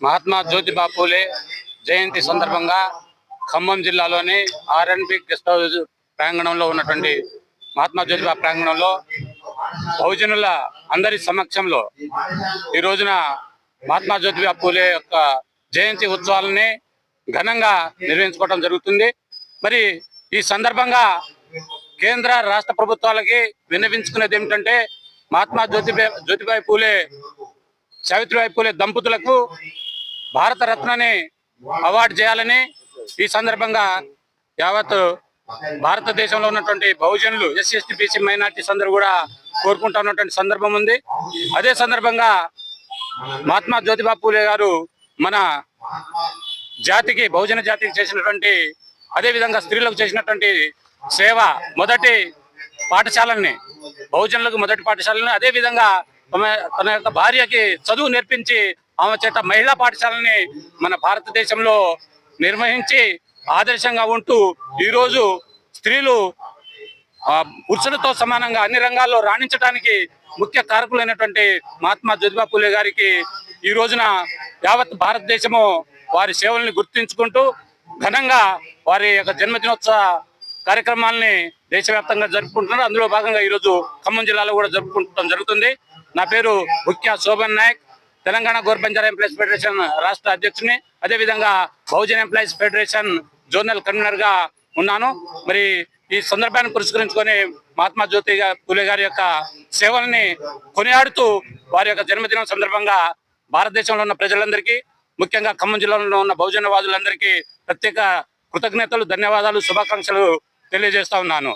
మహాత్మా జ్యోతిబా పూలే జయంతి సందర్భంగా ఖమ్మం జిల్లాలోని R&B guest house ప్రాంగణంలో ఉన్నటువంటి మహాత్మా జ్యోతిబా ప్రాంగణంలో బహుజనుల అందరి సమక్షంలో ఈ రోజున మహాత్మా జ్యోతిబా పూలే యొక్క జయంతి ఉత్సవాలని ఘనంగా నిర్వహించుకోవడం జరుగుతుంది. మరి ఈ సందర్భంగా కేంద్ర రాష్ట్ర ప్రభుత్వాలకి విన్నవించుకునేది ఏమిటంటే మహాత్మా జ్యోతిబా జ్యోతిబాయి పూలే సావిత్రిబాయి పూలే దంపతులకు భారతరత్నని అవార్డు చేయాలని ఈ సందర్భంగా యావత్ భారతదేశంలో ఉన్నటువంటి బహుజనులు ఎస్సీ ఎస్టీ బీసీ మైనార్టీస్ అందరూ కూడా కోరుకుంటా ఉన్నటువంటి సందర్భం ఉంది. అదే సందర్భంగా మహాత్మా జ్యోతిబా పూలే గారు మన జాతికి బహుజన జాతికి చేసినటువంటి అదే విధంగా స్త్రీలకు చేసినటువంటి సేవ మొదటి పాఠశాలని బహుజనులకు మొదటి పాఠశాలని అదే విధంగా తన యొక్క భార్యకి చదువు నేర్పించి ఆమె చేత మహిళా పాఠశాలని మన భారతదేశంలో నిర్వహించి ఆదర్శంగా ఉంటూ ఈరోజు స్త్రీలు పురుషులతో సమానంగా అన్ని రంగాల్లో రాణించడానికి ముఖ్య కారకులైనటువంటి మహాత్మా జ్యోతిబా పూలే గారికి ఈ రోజున యావత్ భారతదేశము వారి సేవల్ని గుర్తించుకుంటూ ఘనంగా వారి యొక్క జన్మదినోత్సవ కార్యక్రమాలని దేశవ్యాప్తంగా జరుపుకుంటున్నారు. అందులో భాగంగా ఈరోజు ఖమ్మం జిల్లాలో కూడా జరుపుకుంటడం జరుగుతుంది. నా పేరు ముఖ్య శోభన్ నాయక్. తెలంగాణ గోర్ ఎంప్లాయీస్ ఫెడరేషన్ రాష్ట్ర అధ్యక్షుని అదేవిధంగా బహుజన్ ఎంప్లాయీస్ ఫెడరేషన్ జోనల్ కన్వీనర్గా ఉన్నాను. మరి ఈ సందర్భాన్ని పురస్కరించుకొని మహాత్మా జ్యోతి పూలే గారి యొక్క సేవల్ని కొనియాడుతూ వారి యొక్క జన్మదినం సందర్భంగా భారతదేశంలో ఉన్న ప్రజలందరికీ ముఖ్యంగా ఖమ్మం జిల్లాలో ఉన్న బహుజనవాదులందరికీ ప్రత్యేక కృతజ్ఞతలు ధన్యవాదాలు శుభాకాంక్షలు తెలియజేస్తా ఉన్నాను.